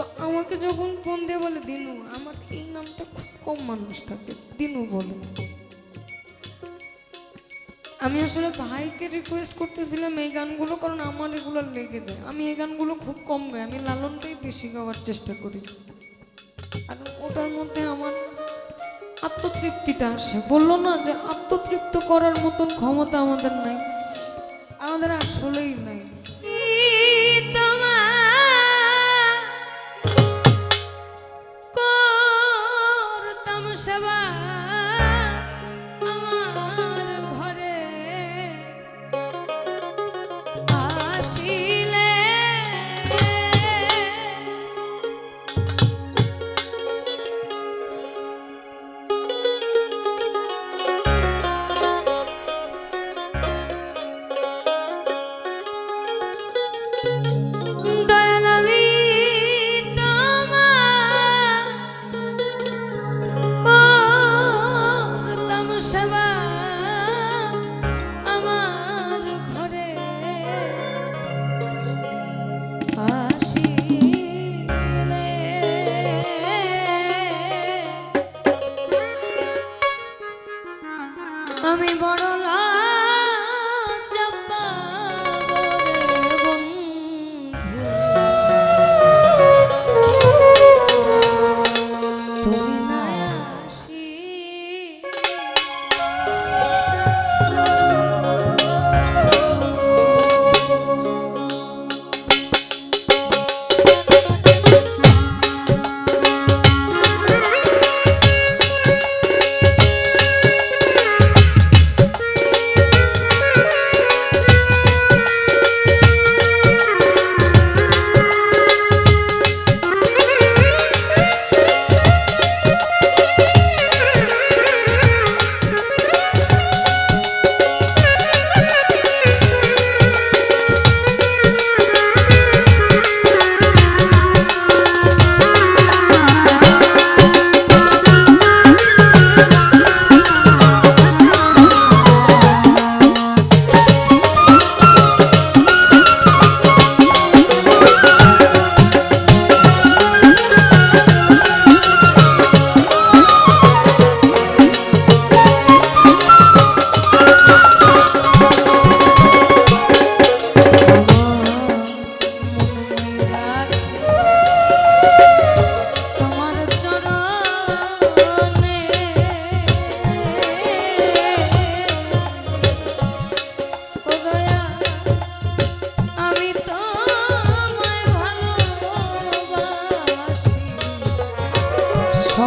তো আমাকে যখন ফোন দিয়ে বলে, দিনু, আমার এই নামটা খুব কম মানুষ থাকে, দিনু বলে। আমি আসলে ভাইকে রিকোয়েস্ট করতেছিলাম এই গানগুলো কারণ আমার এগুলো লেগে যায়। আমি এই গানগুলো খুব কম গাই, আমি লালনটাই বেশি গাওয়ার চেষ্টা করি। আর ওটার মধ্যে আমার আত্মতৃপ্তিটা আসে। বলল না যে আত্মতৃপ্ত করার মতন ক্ষমতা আমাদের নাই, আমাদের আসলেই নাই।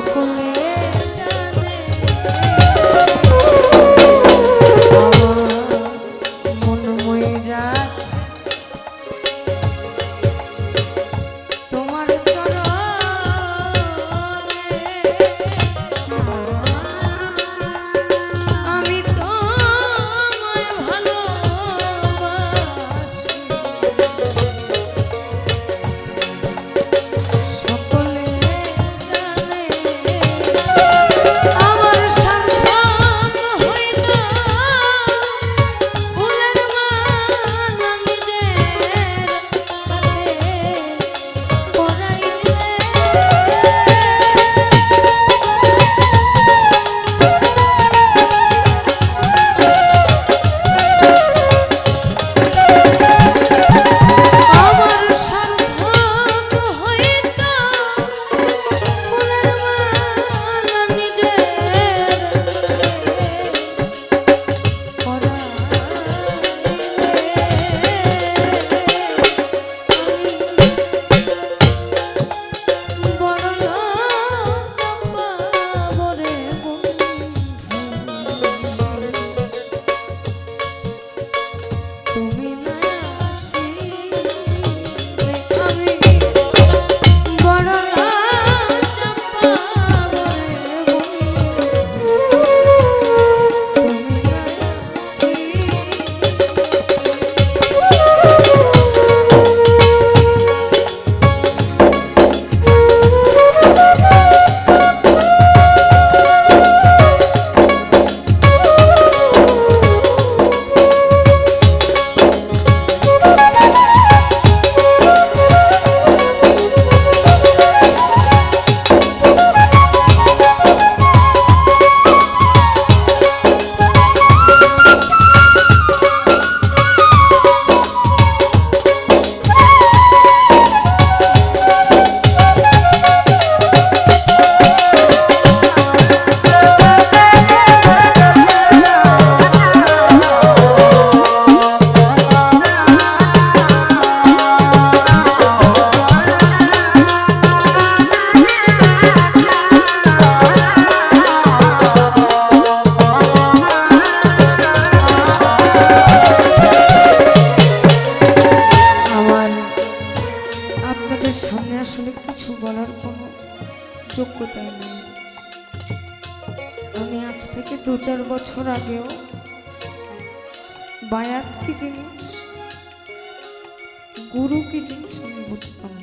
সকলে আপনাদের সামনে আসলে কিছু বলার কোনো যোগ্যতাই নেই। আমি আজ থেকে দু চার বছর আগেও বায়াত কি জিনিস, গুরু কি জিনিস আমি বুঝতাম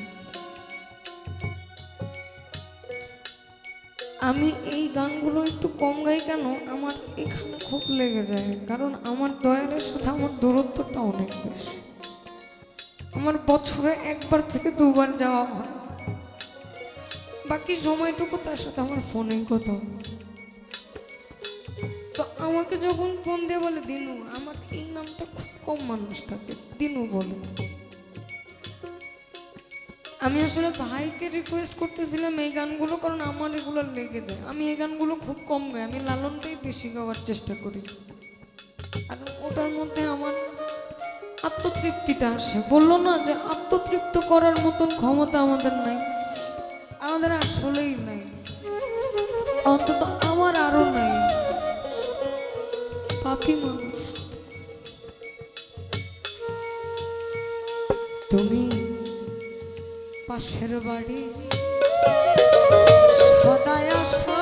আমি এই গানগুলো একটু কম গাই কেন? আমার এখানে খুব লেগে যায়, কারণ আমার দয়ালের সাথে আমার দূরত্বটা অনেক বেশি। আমার বছরে একবার থেকে দুবার যাওয়া হয়। বাকি সময়টুকু তার সাথে আমার ফোনে কথা তো আমাকে যখন ফোন দিয়ে বলে, দিনু আমার এই নামটা খুব কম মানুষ থাকে দিনু বলে। আমি আসলে ভাইকে রিকোয়েস্ট করতেছিলাম এই গানগুলো কারণ আমার এগুলো লেগে যায়। আমি এই গানগুলো খুব কম গাই, আমি লালনটাই বেশি গাওয়ার চেষ্টা করি। আর ওটার মধ্যে আমার আত্মতৃপ্তিটা আসে। বলল না যে আত্মতৃপ্ত করার মতন ক্ষমতা আমাদের নাই। আমাদের আসলেই নাই। অন্তত আমার আরও নাই। পাপি মানুষ। তুমি পাশের বাড়ি সদায় আসা।